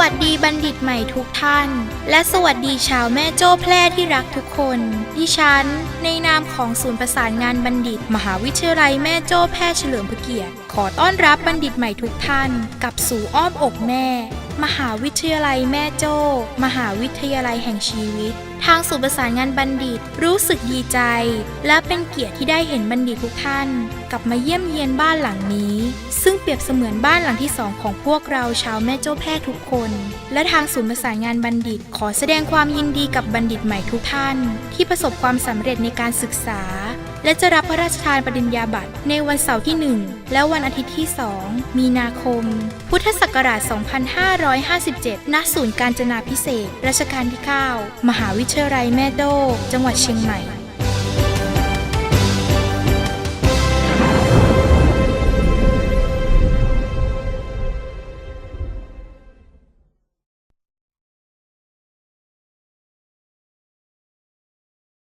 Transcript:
วัสดีบัณฑิตใหม่ทุกท่าน และสวัสดีชาวแม่โจ้แพร่ที่รักทุกคน ดิฉัน ในนามของศูนย์ประสานงานบัณฑิต มหาวิทยาลัยแม่โจ้แพร่เฉลิมพระเกียรติ ขอต้อนรับบัณฑิตใหม่ทุกท่าน กับสู่อ้อมอกแม่ มหาวิทยาลัยแม่โจ้ มหาวิทยาลัยแห่งชีวิต ทางศูนย์ประสานงานบัณฑิต รู้สึกดีใจ และเป็นเกียรติที่ได้เห็นบัณฑิตทุกท่าน กลับมาเยี่ยมเยียนบ้านหลังนี้ ซึ่งเปรียบเสมือนบ้านหลังที่สองของพวกเราชาวแม่โจ้แพร่ทุกคน และทางศูนย์ประสานงานบัณฑิต ขอแสดงความยินดีกับบัณฑิตใหม่ทุกท่าน ที่ประสบความสำเร็จในการศึกษาและจะรับพระราชทานปริญญาบัตรในวันเสาร์ที่ 1 และวันอาทิตย์ที่ 2 มีนาคม พุทธศักราช 2557 ณ ศูนย์การจนาพิเศษ รัชกาลที่ 9 มหาวิทยาลัยแม่โด้จังหวัดเชียงใหม่